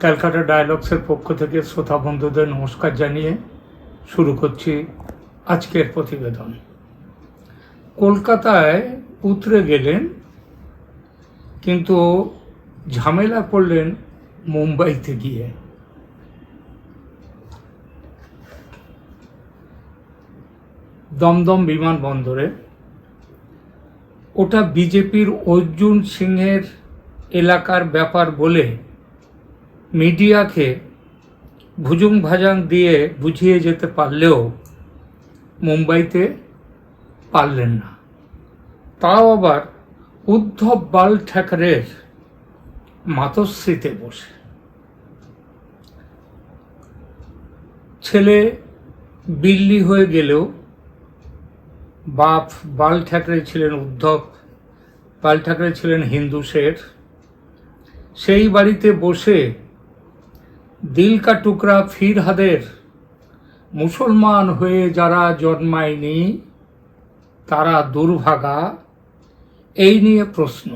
ক্যালকাটা ডায়ালগসের পক্ষ থেকে শ্রোতা বন্ধুদের নমস্কার জানিয়ে শুরু করছি আজকের প্রতিবেদন। কলকাতায় উতরে গেলেন, কিন্তু ঝামেলা পড়লেন মুম্বাইতে গিয়ে। দমদম বিমানবন্দরে ওটা বিজেপির অর্জুন সিংয়ের এলাকার ব্যাপার বলে মিডিয়াকে ভুজুং ভাজাং দিয়ে বুঝিয়ে যেতে পারলেও মুম্বাইতে পারলেন না। তাও আবার উদ্ধব বাল ঠাকরের মাতশ্রীতে বসে। ছেলে বিল্লি হয়ে গেলেও বাপ বাল ঠাকরে ছিলেন উদ্ধব, বাল ঠাকরে ছিলেন হিন্দু শেঠ সেই বাড়িতে বসে দিল কা টুকরা ফিরহাদের মুসলমান হয়ে যারা জন্মায়নি, তারা দুর্ভাগা। এই নিয়ে প্রশ্ন।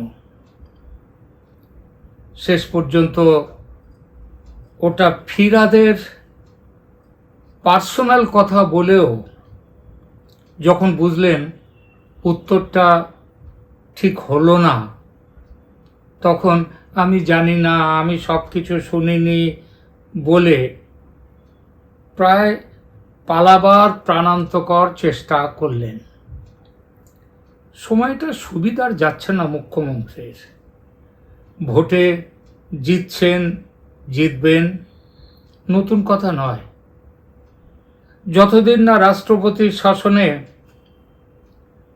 শেষ পর্যন্ত ওটা ফিরাদের পার্সোনাল কথা বলেও যখন বুঝলেন উত্তরটা ঠিক হলো না, তখন আমি জানি না, আমি সব কিছু শুনিনি বলে প্রায় পালাবার প্রাণান্তকর চেষ্টা করলেন। সময়টা সুবিধার যাচ্ছে না মুখ্যমন্ত্রীর। ভোটে জিতছেন, জিতবেন নতুন কথা নয়। যতদিন না রাষ্ট্রপতির শাসনে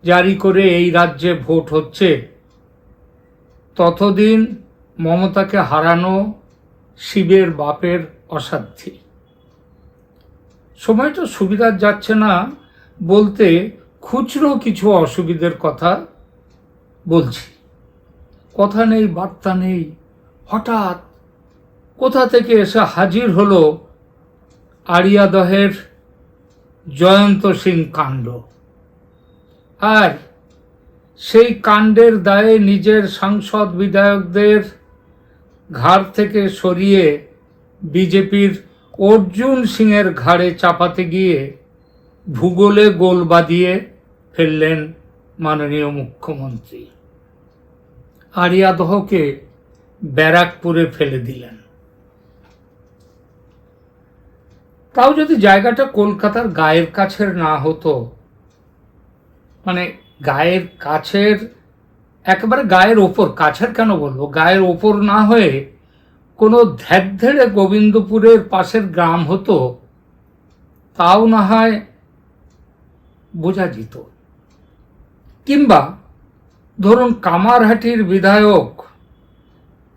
জারি করে এই রাজ্যে ভোট হচ্ছে, ততদিন মমতাকে হারানো শিবের বাপের অসাধ্যি। সময়টা সুবিধার যাচ্ছে না বলতে খুচরো কিছু অসুবিধের কথা বলছি। কথা নেই, বার্তা নেই। হঠাৎ কোথা থেকে এসে হাজির হলো আরিয়াদহের জয়ন্ত সিং কাণ্ড? আর সেই কাণ্ডের দায়ে নিজের সাংসদ বিধায়কদের ঘাড় থেকে সরিয়ে বিজেপির অর্জুন সিংয়ের ঘাড়ে চাপাতে গিয়ে ভূগোলে গোল বাঁধিয়ে ফেললেন মাননীয় মুখ্যমন্ত্রী। আরিয়াদহকে ব্যারাকপুরে ফেলে দিলেন। তাও যদি জায়গাটা কলকাতার গায়ের কাছের না হতো মানে গায়ের কাছের একেবারে গায়ের ওপর, কাছের কেন বলব? গায়ের ওপর না হয়ে কোনো ধ্যাড় গোবিন্দপুরের পাশের গ্রাম হতো, তাও না হয় বোঝা যেত। কিংবা ধরুন কামারহাটির বিধায়ক,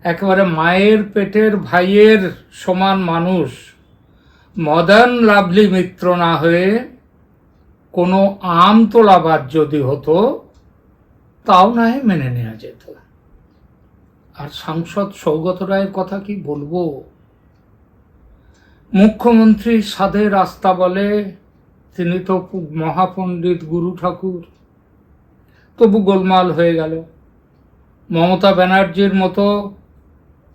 একেবারে মায়ের পেটের ভাইয়ের সমান মানুষ, মদন লাভলি মিত্র না হয়ে কোনো আম তোলাবাদ যদি হতো তাও না হয় মেনে নেওয়া যেত। আর সাংসদ সৌগত রায়ের কথা কি বলব? মুখ্যমন্ত্রী সাধে রাস্তা বলে তিনি তো মহাপণ্ডিত গুরু ঠাকুর। তবু গোলমাল হয়ে গেল। মমতা ব্যানার্জির মতো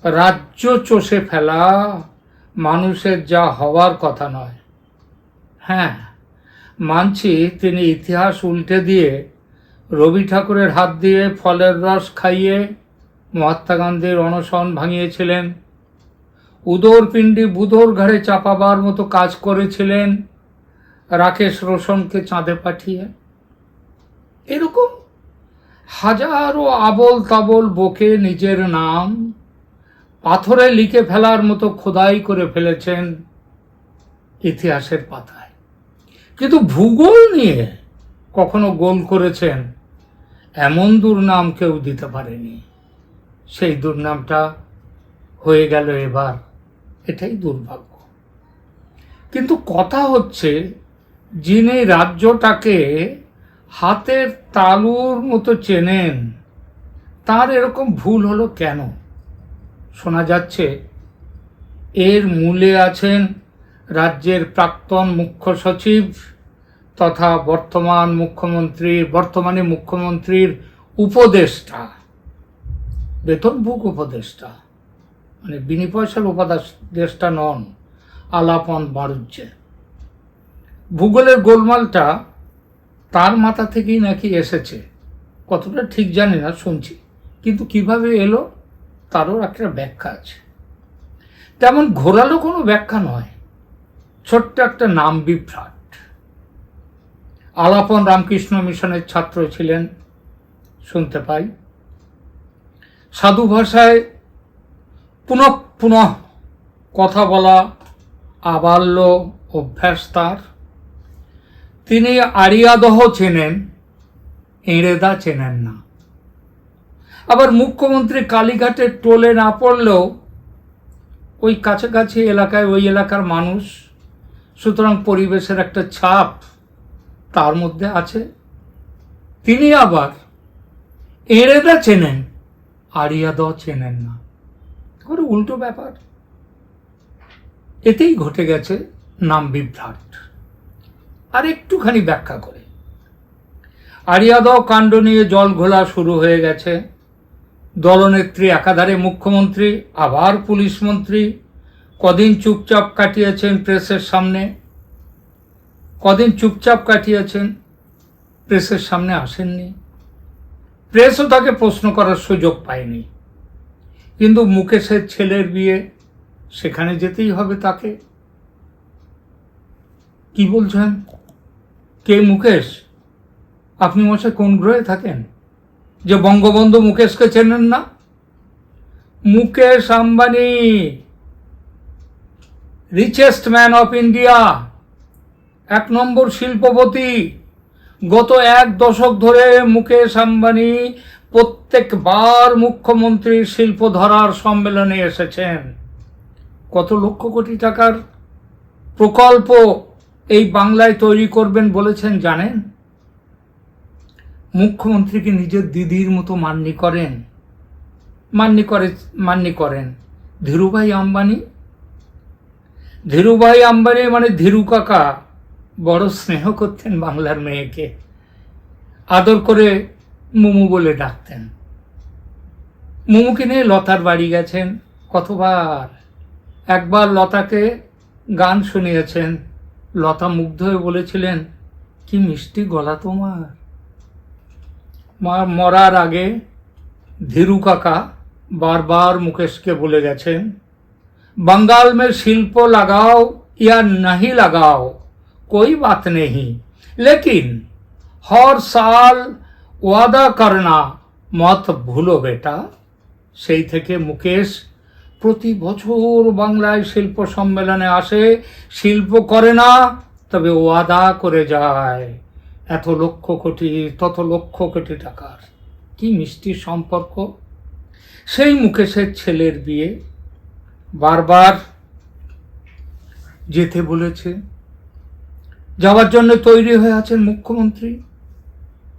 রাজ্য চষে ফেলা মানুষের যা হওয়ার কথা নয়। হ্যাঁ মানছি তিনি ইতিহাস উল্টে দিয়ে রবি ঠাকুরের হাত দিয়ে ফলের রস খাইয়ে মহাত্মা গান্ধীর অনশন ভাঙিয়েছিলেন। উদর পিণ্ডি বুদোর ঘাড়ে চাপাবার মতো কাজ করেছিলেন রাকেশ রোশনকে চাঁদে পাঠিয়ে। এরকম হাজারো আবল তাবল বকে নিজের নাম পাথরে লিখে ফেলার মতো খোদাই করে ফেলেছেন ইতিহাসের পাতায়। কিন্তু ভূগোল নিয়ে কখনো গোল করেছেন এমন দুর্নাম কেউ দিতে পারেনি। সেই দুর্নামটা হয়ে গেল এবার। এটাই দুর্ভাগ্য। কিন্তু কথা হচ্ছে, যিনি রাজ্যটাকে হাতের তালুর মতো চেনেন, তার এরকম ভুল হলো কেন? শোনা যাচ্ছে, এর মূলে আছেন রাজ্যের প্রাক্তন মুখ্য সচিব তথা বর্তমান মুখ্যমন্ত্রী বর্তমানে মুখ্যমন্ত্রীর উপদেষ্টা বেতনভোগ উপদেষ্টা মানে বিনি পয়সার উপদেশটা নন আলাপন বাড়ুজ্জে ভূগোলের গোলমালটা তার মাথা থেকেই নাকি এসেছে। কতটা ঠিক জানি না, শুনছি। কিন্তু কীভাবে এলো, তারও একটা ব্যাখ্যা আছে। তেমন ঘোরালো কোনো ব্যাখ্যা নয়। ছোট্ট একটা নাম বিভ্রাট। আলাপন রামকৃষ্ণ মিশনের ছাত্র ছিলেন, শুনতে পাই। সাধু ভাষায় পুনঃ পুনঃ কথা বলা আবাল্য অভ্যাস তার। তিনি আরিয়াদহ চেনেন, এঁড়েদা চেনেন না। আবার মুখ্যমন্ত্রী কালীঘাটের টোলে না পড়লেও ওই কাছাকাছি এলাকায় ওই এলাকার মানুষ, সুতরাং পরিবেশের একটা ছাপ তার মধ্যে আছে। তিনি আবার এঁড়েদা চেনেন আরিয়াদ চেনেন না। করে উল্টো ব্যাপার। এতেই ঘটে গেছে নাম বিভ্রাট। আর একটুখানি ব্যাখ্যা করে। আরিয়াদ কাণ্ড নিয়ে জল ঘোলা শুরু হয়ে গেছে। দলনেত্রী একাধারে মুখ্যমন্ত্রী, আবার পুলিশ মন্ত্রী, কদিন চুপচাপ কাটিয়েছেন প্রেসের সামনে। কদিন চুপচাপ কাটিয়েছেন, প্রেসের সামনে আসেননি। প্রেসও তাকে প্রশ্ন করার সুযোগ পায়নি। কিন্তু মুকেশের ছেলের বিয়ে সেখানে যেতেই হবে তাকে। কি বলছেন? কে মুকেশ? আপনি মশাই কোন গ্রহে থাকেন? যে বঙ্গবন্ধু মুকেশকে চেনেন না? Mukesh Ambani richest man of India এক নম্বর শিল্পপতি। গত এক দশক ধরে মুকেশ আম্বানি প্রত্যেকবার মুখ্যমন্ত্রীর শিল্প ধরার সম্মেলনে এসেছেন। কত লক্ষ কোটি টাকার প্রকল্প এই বাংলায় তৈরি করবেন বলেছেন জানেন? মুখ্যমন্ত্রীকে নিজের দিদির মতো মান্যি করেন। মান্যি করে, মান্যি করেন। ধীরুভাই আম্বানি? ধীরুভাই আম্বানি মানে ধীরু কাকা। বড় স্নেহ করতেন বাংলার মেয়েকে আদর করে মুমু বলে ডাকতেন মুমুকে নিয়ে লতার বাড়ি গেছেন কতবার একবার লতাকে গান শুনিয়েছেন লতা মুগ্ধ হয়ে বলেছিলেন কি মিষ্টি গলা তোমার মা মরার আগে ধীরু কাকা বারবার মুকেশকে বলে গেছেন बंगाल में शिल्प लगाओ या नहीं लगाओ कोई बात नहीं लेकिन हर साल ওয়াদা করনা মত ভুলো বেটা সেই থেকে মুকেশ প্রতি বছর বাংলায় শিল্প সম্মেলনে আসে শিল্প করে না তবে ওয়াদা করে যায় এত লক্ষ কোটি তত লক্ষ কোটি টাকার কি মিষ্টি সম্পর্ক সেই মুকেশের ছেলের বিয়ে বারবার যেতে বলেছে যাওয়ার জন্য তৈরি হয়ে আছেন মুখ্যমন্ত্রী।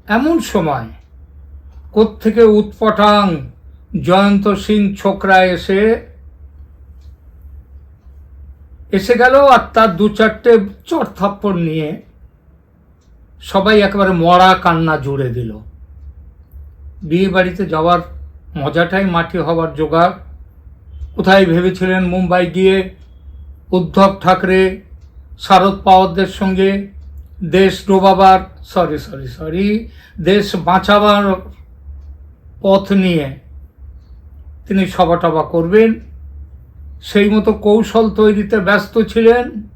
এমন সময় কোত্থেকে উৎপটাং জয়ন্ত সিং ছোকরা এসে এসে গেল আর তার দু চারটে চর থাপ্পড় নিয়ে সবাই একেবারে মরা কান্না জুড়ে দিল। বিয়ে বাড়িতে যাওয়ার মজাটাই মাটি হওয়ার জোগাড়। কোথায় ভেবেছিলেন মুম্বাই গিয়ে? উদ্ধব ঠাকরে শারদ পাওয়ারদের সঙ্গে দেশ ডোবাবার সরি সরি সরি দেশ বাঁচাবার পথ নিয়ে তিনি সভা টভা করবেন। সেই মতো কৌশল তৈরিতে ব্যস্ত ছিলেন।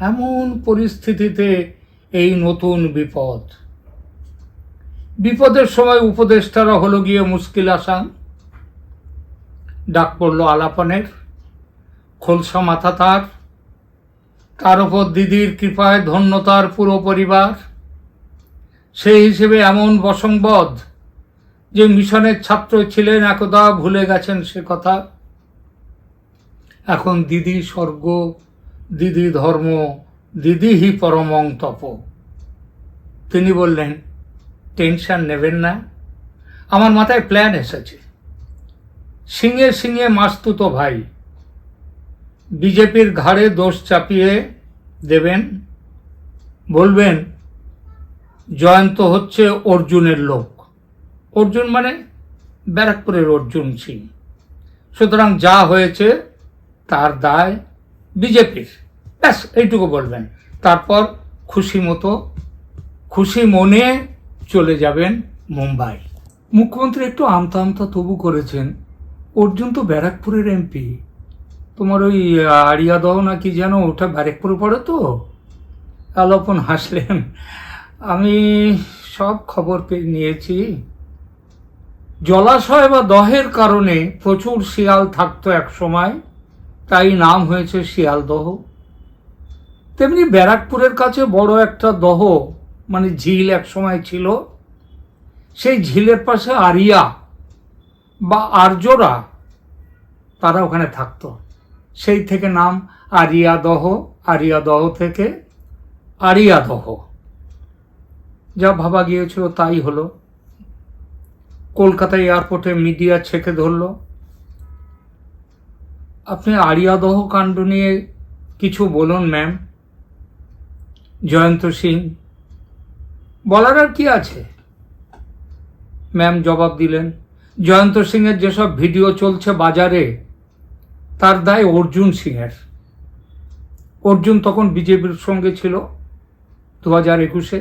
এমন পরিস্থিতিতে এই নতুন বিপদ। বিপদের সময় উপদেষ্টারা হলো গিয়ে মুশকিল আসান ডাক পড়ল আলাপনের। খোলসা মাথা তার। তার ওপর দিদির কৃপায় ধন্য তার পুরো পরিবার। সেই হিসেবে এমন বসংবদ যে মিশনের ছাত্র ছিলেন একদা ভুলে গেছেন সে কথা। এখন দিদি স্বর্গ, দিদি ধর্ম, দিদি হি পরমং তপ। তিনি বললেন, টেনশন নেবেন না, আমার মাথায় প্ল্যান এসেছে। সিঙে সিঙে মাস্তুতো ভাই বিজেপির ঘাড়ে দোষ চাপিয়ে দেবেন, বলবেন, জয়ন্ত হচ্ছে অর্জুনের লোক। অর্জুন মানে ব্যারাকপুরের অর্জুন সিং। সুতরাং যা হয়েছে তার দায় বিজেপির। ব্যাস, এইটুকু বলবেন। তারপর খুশি মতো, খুশি মনে চলে যাবেন মুম্বাই। মুখ্যমন্ত্রী একটু আমতা আমতা তবু করেছেন। অর্জুন তো ব্যারাকপুরের এমপি। তোমার ওই আড়িয়াদহ না কি যেন, ওটা ব্যারাকপুরে পড়ে তো। আলোপন হাসলেন। আমি সব খবর পেয়ে নিয়েছি। জলাশয় বা দহের কারণে প্রচুর শিয়াল থাকতো এক সময়। তাই নাম হয়েছে শিয়ালদহ তেমনি ব্যারাকপুরের কাছে বড় একটা দহ মানে ঝিল এক সময় ছিল। সেই ঝিলের পাশে আরিয়া বা আর্যরা তারা ওখানে থাকতো। সেই থেকে নাম আরিয়াদহ আরিয়াদহ থেকে আরিয়াদহ। যা ভাবা গিয়েছিল তাই হলো। কলকাতা এয়ারপোর্টে মিডিয়া ছেঁকে ধরল। আপনি আরিয়াদহ কাণ্ড নিয়ে কিছু বলুন, ম্যাম। জয়ন্ত সিং, বলার আর কি আছে? ম্যাম জবাব দিলেন, জয়ন্ত সিংয়ের যেসব ভিডিও চলছে বাজারে তার দায় অর্জুন সিংয়ের। অর্জুন তখন বিজেপির সঙ্গে ছিল দু হাজার একুশে।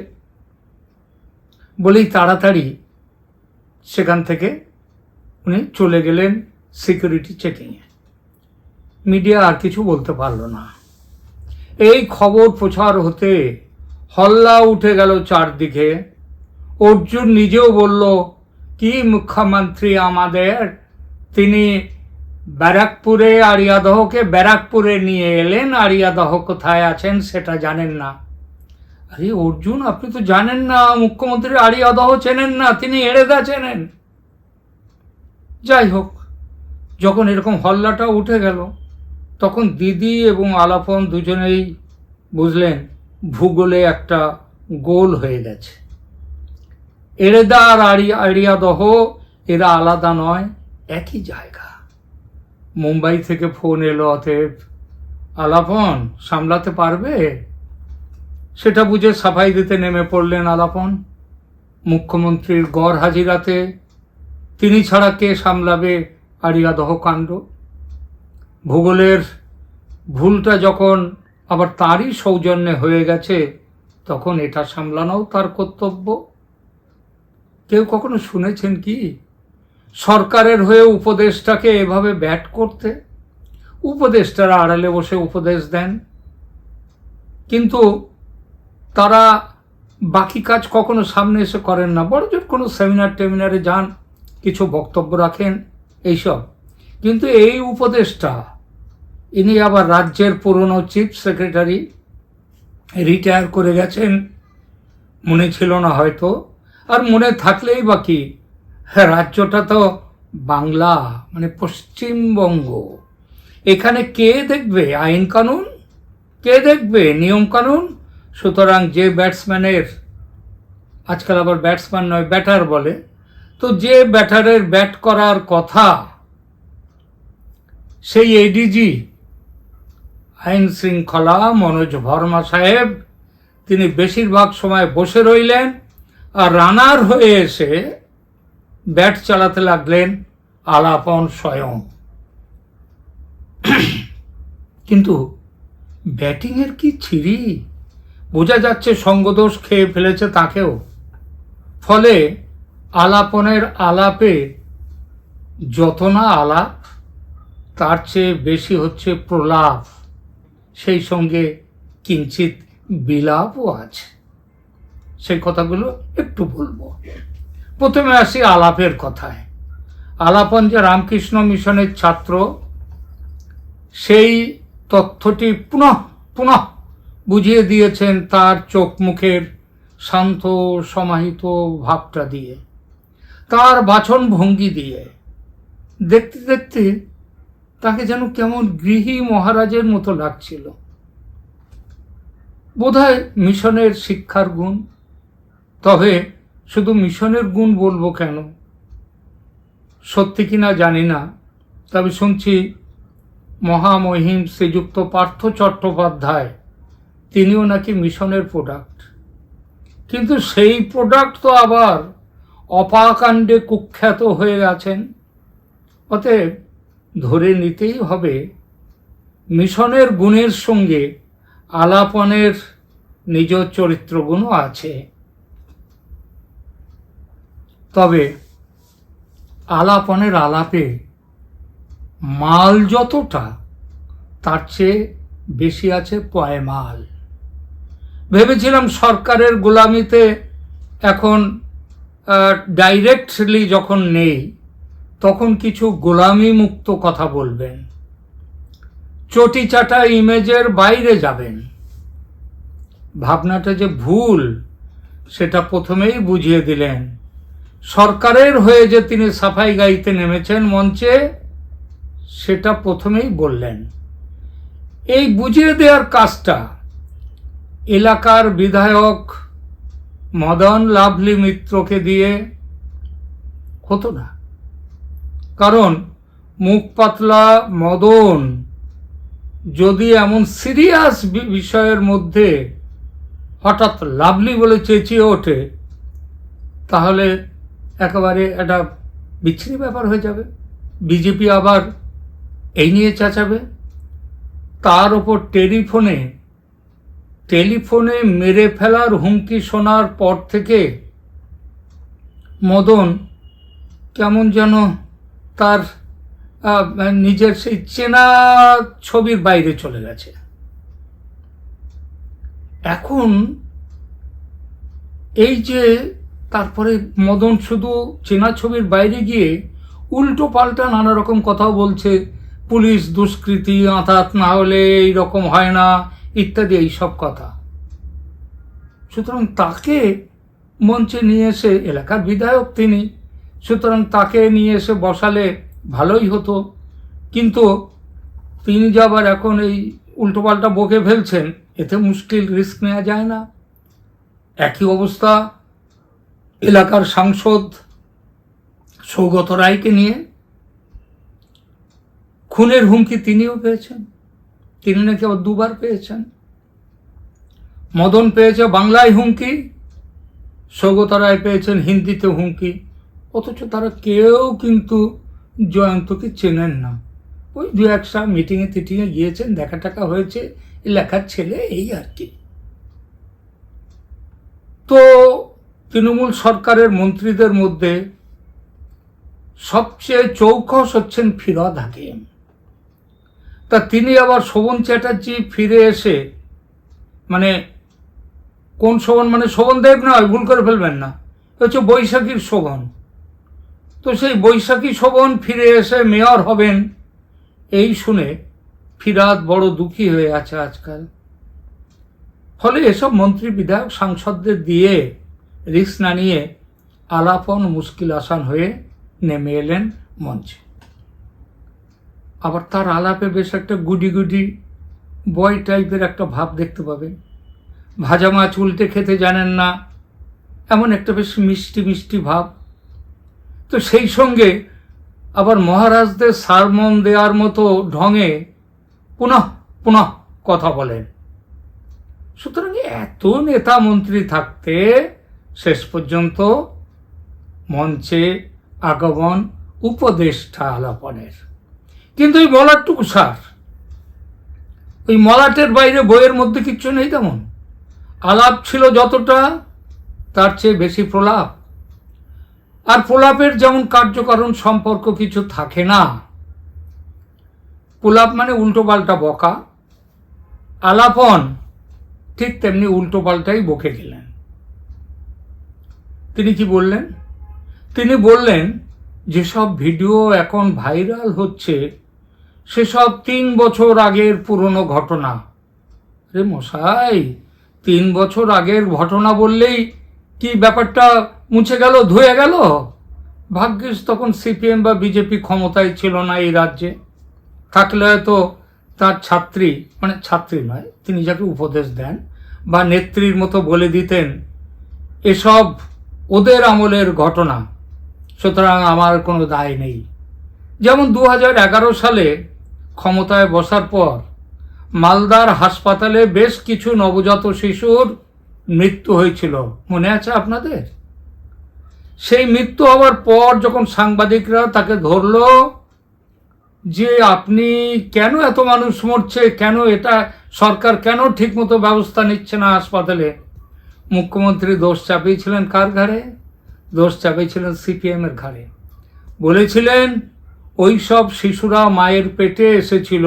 বলেই তাড়াতাড়ি সেখান থেকে উনি চলে গেলেন সিকিউরিটি চেকিংয়ে মিডিয়া আর কিছু বলতে পারল না। এই খবর প্রচার হতে হল্লা উঠে গেল চারদিকে। অর্জুন নিজেও বলল, কি মুখ্যমন্ত্রী আমাদের? তিনি ব্যারাকপুরে আরিয়াদহকে ব্যারাকপুরে নিয়ে এলেন। আরিয়াদহ কোথায় আছেন সেটা জানেন না। আরে অর্জুন, আপনি তো জানেন না, মুখ্যমন্ত্রী আরিয়াদহ চেনেন না, তিনি এড়েদা চেনেন। যাই হোক, যখন এরকম হল্লাটা উঠে গেল, তখন দিদি এবং আলাপন দুজনেই বুঝলেন, ভূগোলে একটা গোল হয়ে গেছে। এরেদা আর আরিয়া আরিয়াদহ এরা আলাদা নয়, একই জায়গা। মুম্বাই থেকে ফোন এলো, অতএব আলাপন সামলাতে পারবে? সেটা বুঝে সাফাই দিতে নেমে পড়লেন আলাপন। মুখ্যমন্ত্রীর গড় হাজিরাতে তিনি ছাড়া কে সামলাবে আরিয়াদহ কাণ্ড? ভূগোলের ভুলটা যখন আবার তারই সৌজন্যে হয়ে গেছে, তখন এটা সামলানোও তার কর্তব্য। কেউ কখনো শুনেছেন কি? সরকারের হয়ে উপদেশটাকে এভাবে ব্যাট করতে? উপদেষ্টারা আড়ালে বসে উপদেশ দেন। কিন্তু তারা বাকি কাজ কখনো সামনে এসে করেন না। বড় জোর কোনো সেমিনার টেমিনারে যান, কিছু বক্তব্য রাখেন, এইসব। কিন্তু এই উপদেশটা ইনি আবার রাজ্যের পুরনো চিফ সেক্রেটারি রিটায়ার করে গেছেন। মনে ছিল না হয়তো। আর মনে থাকলেই বাকি রাজ্যটা তো বাংলা মানে পশ্চিমবঙ্গ। এখানে কে দেখবে? আইন কানুন? কে দেখবে? নিয়ম কানুন? সুতরাং যে ব্যাটসম্যানের, আজকাল আবার ব্যাটসম্যান নয়, ব্যাটার বলে। তো যে ব্যাটারের ব্যাট করার কথা, সেই এডিজি আইন শৃঙ্খলা, মনোজ ভর্মা সাহেব, তিনি বেশিরভাগ সময় বসে রইলেন আর রানার হয়ে এসে ব্যাট চালাতে লাগলেন আলাপন স্বয়ং। কিন্তু ব্যাটিংয়ের কি ছিরি? বোঝা যাচ্ছে সঙ্গদোষ খেয়ে ফেলেছে তাকেও। ফলে আলাপনের আলাপে যত না আলাপ, তার চেয়ে বেশি হচ্ছে প্রলাপ। সেই সঙ্গে কিঞ্চিত বিলাপও আছে। সেই কথাগুলো একটু বলব। প্রথমে আসি আলাপের কথায়। আলাপন যে রামকৃষ্ণ মিশনের ছাত্র, সেই তথ্যটি পুনঃ পুনঃ বুঝিয়ে দিয়েছেন তার চোখ মুখের শান্ত, সমাহিত ভাবটা দিয়ে। তার বাছন ভঙ্গি দিয়ে। দেখতে দেখতে তাকে যেন কেমন গৃহী মহারাজের মতো লাগছিল। বোধহয় মিশনের শিক্ষার গুণ। তবে শুধু মিশনের গুণ বলব কেন? সত্যি কিনা জানি না, তবে শুনছি মহামহিম শ্রীযুক্ত পার্থ চট্টোপাধ্যায়, তিনিও নাকি মিশনের প্রোডাক্ট কিন্তু সেই প্রোডাক্ট তো আবার অপাকাণ্ডে কুখ্যাত হয়ে গেছেন অতএব ধরে নিতেই হবে, মিশনের গুণের সঙ্গে আলাপনের নিজ চরিত্রগুণও আছে। তবে আলাপনের আলাপে মাল যতটা, তার চেয়ে বেশি আছে পয়মাল ভেবেছিলাম সরকারের গোলামিতে এখন ডাইরেক্টলি যখন নেই, তখন কিছু গোলামি মুক্ত কথা বলবেন। চটি চাটা ইমেজের বাইরে যাবেন। ভাবনাটা যে ভুল, সেটা প্রথমেই বুঝিয়ে দিলেন সরকারের হয়ে যে তিনি সাফাই গাইতে নেমেছেন মঞ্চে, সেটা প্রথমেই বললেন। এই বুঝিয়ে দেওয়ার কাজটা এলাকার বিধায়ক মদন লাভলি মিত্রকে দিয়ে হতো না। কারণ মুখ পাতলা মদন যদি এমন সিরিয়াস বিষয়ের মধ্যে হঠাৎ লাভলি বলে চেঁচিয়ে ওঠে, তাহলে একেবারে একটা বিচ্ছিরি ব্যাপার হয়ে যাবে। বিজেপি আবার এই নিয়ে চেঁচাবে। তার ওপর টেলিফোনে টেলিফোনে মেরে ফেলার হুমকি শোনার পর থেকে মদন কেমন যেন তার নিজের সেই চেনা ছবির বাইরে চলে গেছে। এখন এই যে তারপরে মদন শুধু চেনা ছবির বাইরে গিয়ে উল্টো পাল্টা নানা রকম কথাও বলছে, পুলিশ, দুষ্কৃতি, আঁতাত না হলে এই রকম হয় না, ইত্যাদি এই সব কথা। সুতরাং তাকে মঞ্চে নিয়ে এসে এলাকার বিধায়ক তিনি, সুতরাং তাকে নিয়ে এসে বসালে ভালোই হতো। কিন্তু তিনি যে আবার এখন এই উল্টোপাল্টা বকে ফেলছেন, এতে মুশকিল রিস্ক নেওয়া যায় না। একই অবস্থা এলাকার সাংসদ সৌগত রায়কে নিয়ে খুনের হুমকি তিনিও পেয়েছেন। তিনি নাকি আবার দুবার পেয়েছেন। মদন পেয়েছে বাংলায় হুমকি, সৌগত রায় পেয়েছেন হিন্দিতে হুমকি। অথচ তারা কেউ কিন্তু জয়ন্তকে চেনেন না। ওই দু একটা মিটিংয়ে টিটিংয়ে গিয়েছেন দেখা টাকা হয়েছে লেখার ছেলে এই আর কি। তো তৃণমূল সরকারের মন্ত্রীদের মধ্যে সবচেয়ে চৌখস হচ্ছেন ফিরদ হাকিম। তা তিনি আবার শোভন চ্যাটার্জি ফিরে এসে মানে কোন শোভন? মানে শোভন দেব নয় ভুল করে ফেলবেন না। হচ্ছে বৈশাখীর শোভন। তো সেই বৈশাখী শোভন ফিরে এসে মেয়র হবেন, এই শুনে ফিরাদ বড় দুঃখী হয়ে আছে আজকাল। ফলে এসব মন্ত্রী, বিধায়ক, সাংসদদের দিয়ে রিস্ক না নিয়ে আলাপন মুশকিল আসান হয়ে নেমে এলেন মঞ্চে। আবার তার আলাপে বেশ একটা গুডি গুডি বয় টাইপের একটা ভাব দেখতে পাবেন। ভাজা মাছ উল্টে খেতে জানেন না, এমন একটা বেশ মিষ্টি মিষ্টি ভাব। তো সেই সঙ্গে আবার মহারাজদের সারমন দেওয়ার মতো ঢঙে পুনঃ পুনঃ কথা বলেন। সুতরাং এত নেতা মন্ত্রী থাকতে শেষ পর্যন্ত মঞ্চে আগমন উপদেষ্টা আলাপনের। কিন্তু ওই মলাটুকু সার ওই মলাটের বাইরে বইয়ের মধ্যে কিচ্ছু নেই তেমন। আলাপ ছিল যতটা, তার চেয়ে বেশি প্রলাপ। আর প্রলাপের যেমন কার্যকারণ সম্পর্ক কিছু থাকে না। প্রলাপ মানে উল্টো পাল্টা বকা। আলাপন ঠিক তেমনি উল্টো পাল্টাই বকে গেলেন। তিনি কি বললেন? তিনি বললেন, যেসব ভিডিও এখন ভাইরাল হচ্ছে, সেসব তিন বছর আগের পুরনো ঘটনা। রে মশাই, তিন বছর আগের ঘটনা বললেই কি ব্যাপারটা মুছে গেল, ধুয়ে গেল? ভাগ্যিস তখন সিপিএম বা বিজেপি ক্ষমতায় ছিল না এই রাজ্যে। থাকলে হয়তো তার ছাত্রী মানে ছাত্রী নয়, তিনি যাকে উপদেশ দেন বা নেত্রীর মতো বলে দিতেন, এসব ওদের আমলের ঘটনা। সুতরাং আমার কোনো দায় নেই। যেমন দু হাজার এগারো সালে ক্ষমতায় বসার পর মালদার হাসপাতালে বেশ কিছু নবজাত শিশুর মৃত্যু হয়েছিল। মনে আছে আপনাদের? সেই মৃত্যু হওয়ার পর যখন সাংবাদিকরা তাকে ধরলো যে আপনি কেন এত মানুষ মরছে, কেন এটা সরকার কেন ঠিকমতো ব্যবস্থা নিচ্ছে না হাসপাতালে? মুখ্যমন্ত্রী দোষ চাপিয়েছিলেন কার ঘাড়ে? দোষ চাপিয়েছিলেন সিপিএম এর ঘাড়ে। বলেছিলেন, ওই সব শিশুরা মায়ের পেটে এসেছিল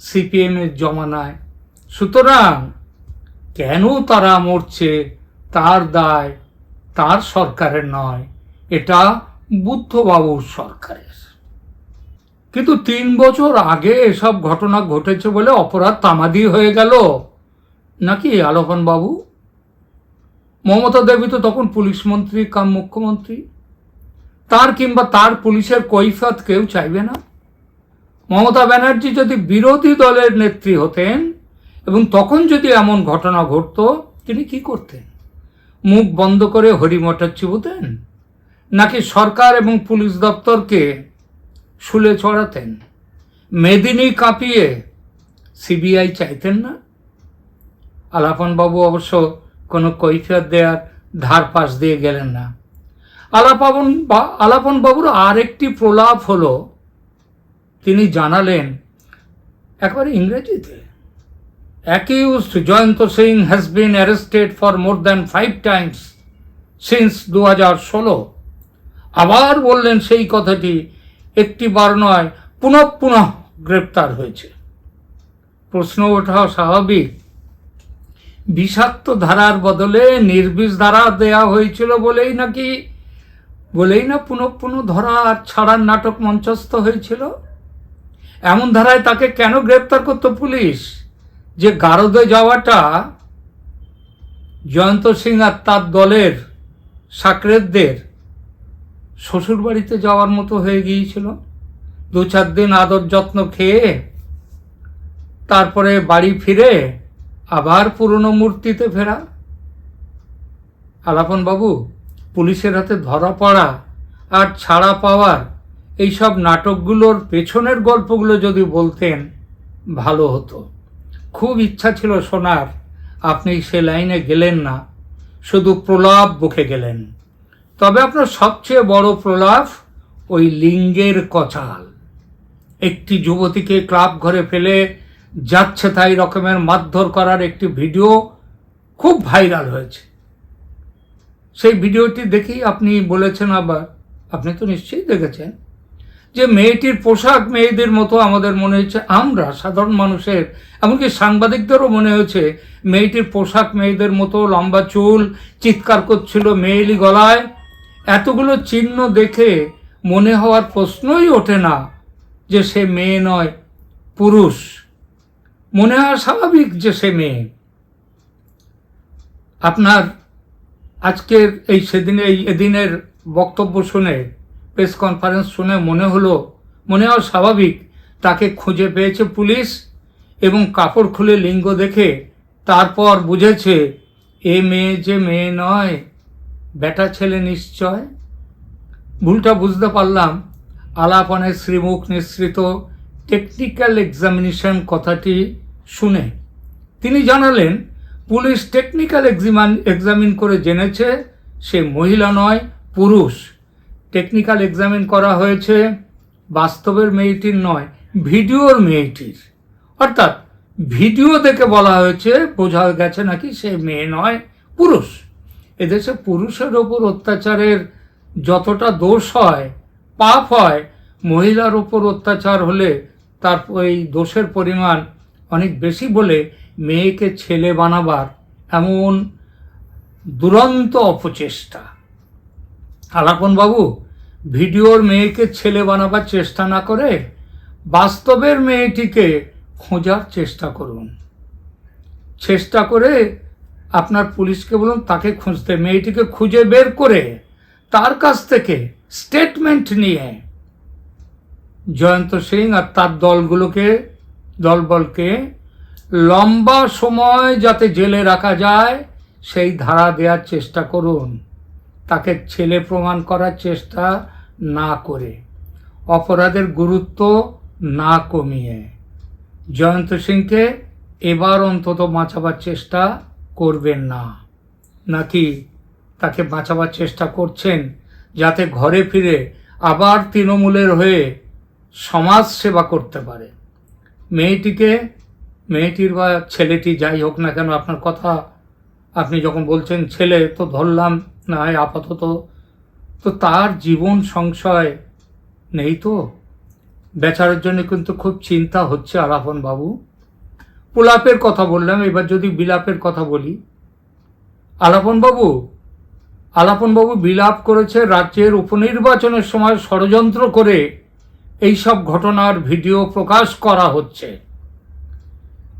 সিপিএম এর জমানায়। সুতরাং কেন তারা মরছে? তার দায় তার সরকারের নয়, এটা বুদ্ধবাবুর সরকারের। কিন্তু তিন বছর আগে এসব ঘটনা ঘটেছে বলে অপরাধ তামাদি হয়ে গেল। নাকি আলোপন বাবু মমতা দেবী তো তখন পুলিশ মন্ত্রী, কাম মুখ্যমন্ত্রী। তার কিংবা তার পুলিশের কৈফাত কেউ চাইবে না। মমতা ব্যানার্জি যদি বিরোধী দলের নেত্রী হতেন এবং তখন যদি এমন ঘটনা ঘটত, তিনি কি করতেন? মুখ বন্ধ করে হরিমঠর চিবুতেন নাকি সরকার এবং পুলিশ দপ্তরকে শুলে চড়াতেন মেদিনী কাঁপিয়ে সিবিআই চাইতেন না? আলাপনবাবু অবশ্য কোনো কৈফিয়ত দেওয়ার ধার পাশ দিয়ে গেলেন না। আলাপন বা, আলাপন বাবুর আরেকটি প্রলাপ হলো, তিনি জানালেন, একবার ইংরেজিতে accused Jayanta Singh has been arrested for more than five times since দু হাজার ষোলো। আবার বললেন সেই কথাটি, একটি বার নয়, পুনঃ পুনঃ গ্রেপ্তার হয়েছে। প্রশ্ন ওঠা স্বাভাবিক। বিষাক্ত ধারার বদলে নির্বিষ ধারা দেয়া হয়েছিল বলেই নাকি, বলেই না পুনঃ পুনঃ ধরা আর ছাড়ার নাটক মঞ্চস্থ হয়েছিল? এমন ধারায় তাকে কেন গ্রেপ্তার করতো পুলিশ? যে গারদে যাওয়াটা জয়ন্ত সিং আর তার দলের সাকরেতদের শ্বশুর বাড়িতে যাওয়ার মতো হয়ে গিয়েছিল। দু চার দিন আদর যত্ন খেয়ে, তারপরে বাড়ি ফিরে আবার পুরনো মূর্তিতে ফেরা? আলাপন বাবু, পুলিশের হাতে ধরা পড়া আর ছাড়া পাওয়ার এইসব নাটকগুলোর পেছনের গল্পগুলো যদি বলতেন, ভালো হতো। খুব ইচ্ছা ছিল শোনার আপনি সে লাইনে গেলেন না, শুধু প্রলাপ বুকে গেলেন। তবে আপনার সবচেয়ে বড় প্রলাপ ওই লিঙ্গের কচাল। একটি যুবতীকে ক্লাব ঘরে ফেলে যাচ্ছে তাই রকমের মারধর করার একটি ভিডিও খুব ভাইরাল হয়েছে। সেই ভিডিওটি দেখেই আপনি বলেছেন আবার, আপনি তো নিশ্চয়ই দেখেছেন, যে মেয়েটির পোশাক মেয়েদের মতো আমাদের মনে হচ্ছে আমরা সাধারণ মানুষের, এমনকি সাংবাদিকদেরও মনে হয়েছে, মেয়েটির পোশাক মেয়েদের মতো লম্বা চুল, চিৎকার করছিল মেয়েলি গলায়। এতগুলো চিহ্ন দেখে মনে হওয়ার প্রশ্নই ওঠে না যে সে মেয়ে নয়, পুরুষ। মনে হয় স্বাভাবিক যে সে মেয়ে। আপনার আজকের এই সেদিনে, এই এদিনের বক্তব্য শুনে, প্রেস কনফারেন্স শুনে মনে হলো, মনে হয় স্বাভাবিক, তাকে খুঁজে পেয়েছে পুলিশ এবং কাপড় খুলে লিঙ্গ দেখে তারপর বুঝেছে, এ মেয়ে যে মেয়ে নয়, বেটা ছেলে নিশ্চয়? ভুলটা বুঝতে পারলাম। আলাপনের শ্রীমুখ নিঃসৃত টেকনিক্যাল এক্সামিনেশন কথাটি শুনে। তিনি জানালেন, পুলিশ টেকনিক্যাল এক্সামিন এক্সামিন করে জেনেছে সে মহিলা নয়, পুরুষ। টেকনিক্যাল এক্সামিন করা হয়েছে বাস্তবের মেয়েটির নয়, ভিডিওর মেয়েটির। অর্থাৎ ভিডিও দেখে বলা হয়েছে, বোঝা গেছে নাকি সে মেয়ে নয়, পুরুষ। এদেশে পুরুষের ওপর অত্যাচারের যতটা দোষ হয়, পাপ হয়, মহিলার ওপর অত্যাচার হলে তার ওই দোষের পরিমাণ অনেক বেশি বলে মেয়েকে ছেলে বানাবার এমন দুরন্ত অপচেষ্টা। আলাপন বাবু, ভিডিওর মেয়েকে ছেলে বানাবার চেষ্টা না করে বাস্তবের মেয়েটিকে খোঁজার চেষ্টা করুন। চেষ্টা করে আপনার পুলিশকে বলুন, তাকে খুঁজতে, মেয়েটিকে খুঁজে বের করে তার কাছ থেকে স্টেটমেন্ট নিয়ে। জয়ন্ত সিং আর তার দলগুলোকে দলবলকে লম্বা সময় যাতে জেলে রাখা যায়, সেই ধারা দেওয়ার চেষ্টা করুন। তাকে ছেলে প্রমাণ করার চেষ্টা না করে। অপরাধের গুরুত্ব না কমিয়ে। জয়ন্ত সিংকে এবার অন্তত বাঁচাবার চেষ্টা করবেন না। নাকি তাকে বাঁচাবার চেষ্টা করছেন যাতে ঘরে ফিরে আবার তৃণমূলের হয়ে সমাজ সেবা করতে পারে? মেয়েটিকে, মেয়েটির বা ছেলেটি যাই হোক না কেন আপনার কথা আপনি যখন বলছেন, ছেলে, তো ধরলাম, না হয় আপাতত। তো তার জীবন সংশয় নেই তো? বেচারার জন্য কিন্তু খুব চিন্তা হচ্ছে আলাপন বাবু। প্রলাপের কথা বললাম, এবার যদি বিলাপের কথা বলি। আলাপন বাবু আলাপন বাবু বিলাপ করেছে রাজ্যের উপনির্বাচনের সময় ষড়যন্ত্র করে এই সব ঘটনার ভিডিও প্রকাশ করা হচ্ছে।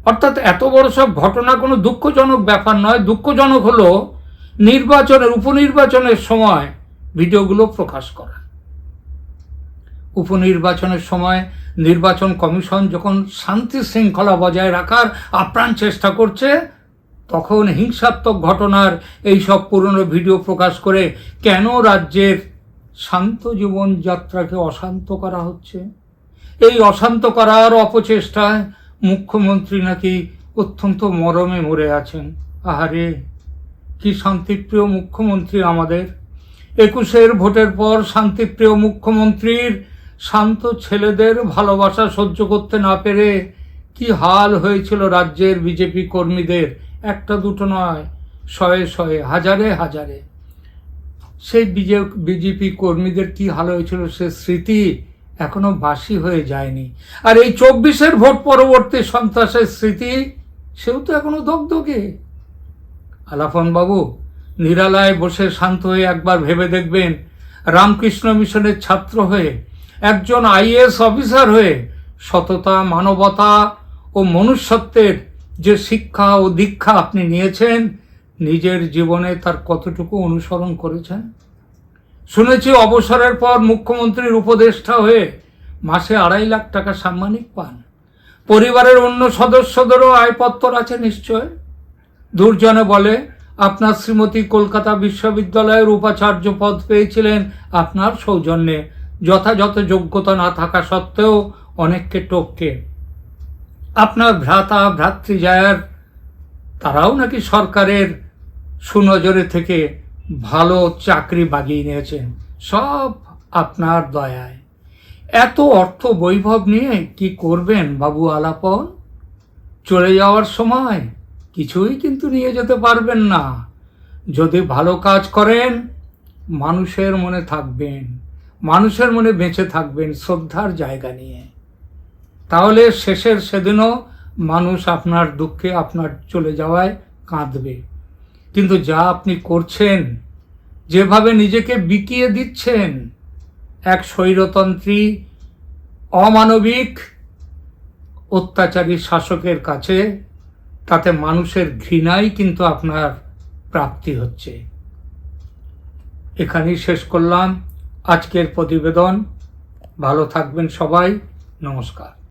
অর্থাৎ এত বড় সব ঘটনা কোনো দুঃখজনক ব্যাপার নয়, দুঃখজনক হলো নির্বাচনের, উপনির্বাচনের সময় ভিডিওগুলো প্রকাশ করা। উপনির্বাচনের সময় নির্বাচন কমিশন যখন শান্তি শৃঙ্খলা বজায় রাখার আপ্রাণ চেষ্টা করছে, তখন হিংসাত্মক ঘটনার এই সব পুরনো ভিডিও প্রকাশ করে কেন রাজ্যের শান্ত জীবনযাত্রাকে অশান্ত করা হচ্ছে। এই অশান্ত করার অপচেষ্টায় মুখ্যমন্ত্রী নাকি অত্যন্ত মরমে মরে আছেন। আহারে, কি শান্তিপ্রিয় মুখ্যমন্ত্রী আমাদের। একুশের ভোটের পর শান্তিপ্রিয় মুখ্যমন্ত্রীর শান্ত ছেলেদের ভালোবাসা সহ্য করতে না পেরে কি হাল হয়েছিল রাজ্যের বিজেপি কর্মীদের? একটা দুটো নয়, শয়ে শয়ে, হাজারে হাজারে। সেই বিজে বিজেপি কর্মীদের কি হাল হয়েছিল সে স্মৃতি এখনও বাসি হয়ে যায়নি। আর এই চব্বিশের ভোট পরবর্তী সন্ত্রাসের স্মৃতি, সেও তো এখনও দগদগে আলাফন বাবু নিরালায় বসে শান্ত হয়ে একবার ভেবে দেখবেন, রামকৃষ্ণ মিশনের ছাত্র হয়ে, একজন আইএএস অফিসার হয়ে সততা, মানবতা ও মনুষ্যত্বের যে শিক্ষা ও দীক্ষা আপনি নিয়েছেন নিজের জীবনে তার কতটুকু অনুসরণ করেছেন? শুনেছি অবসরের পর মুখ্যমন্ত্রীর উপদেষ্টা হয়ে মাসে আড়াই লাখ টাকা সাম্মানিক পান। পরিবারের অন্য সদস্যদেরও আয়পত্তর আছে নিশ্চয়? দুর্জনে বলে, আপনার শ্রীমতী কলকাতা বিশ্ববিদ্যালয়ের উপাচার্য পদ পেয়েছিলেন আপনার সৌজন্যে। যথাযথ যোগ্যতা না থাকা সত্ত্বেও অনেককে টপকে। আপনার ভ্রাতা ভ্রাতৃজায়ার তারাও নাকি সরকারের সুনজরে থেকে ভালো চাকরি বাগিয়ে নিয়েছেন। সব আপনার দয়ায়। এত অর্থ বৈভব নিয়ে কি করবেন বাবু আলাপন? চলে যাওয়ার সময় কিছুই কিন্তু নিয়ে যেতে পারবেন না। যদি ভালো কাজ করেন, মানুষের মনে থাকবেন, মানুষের মনে বেঁচে থাকবেন শ্রদ্ধার জায়গা নিয়ে। তাহলে শেষের সেদিনও মানুষ আপনার দুঃখে আপনার চলে যাওয়ায় কাঁদবে। কিন্তু যা আপনি করছেন, যেভাবে নিজেকে বিকিয়ে দিচ্ছেন, এক স্বৈরতন্ত্রী, অমানবিক অত্যাচারী শাসকের কাছে, তাতে মানুষের ঘৃণাই কিন্তু আপনার প্রাপ্তি হচ্ছে। এখানেই শেষ করলাম। আজকের প্রতিবেদন। ভালো থাকবেন সবাই। নমস্কার।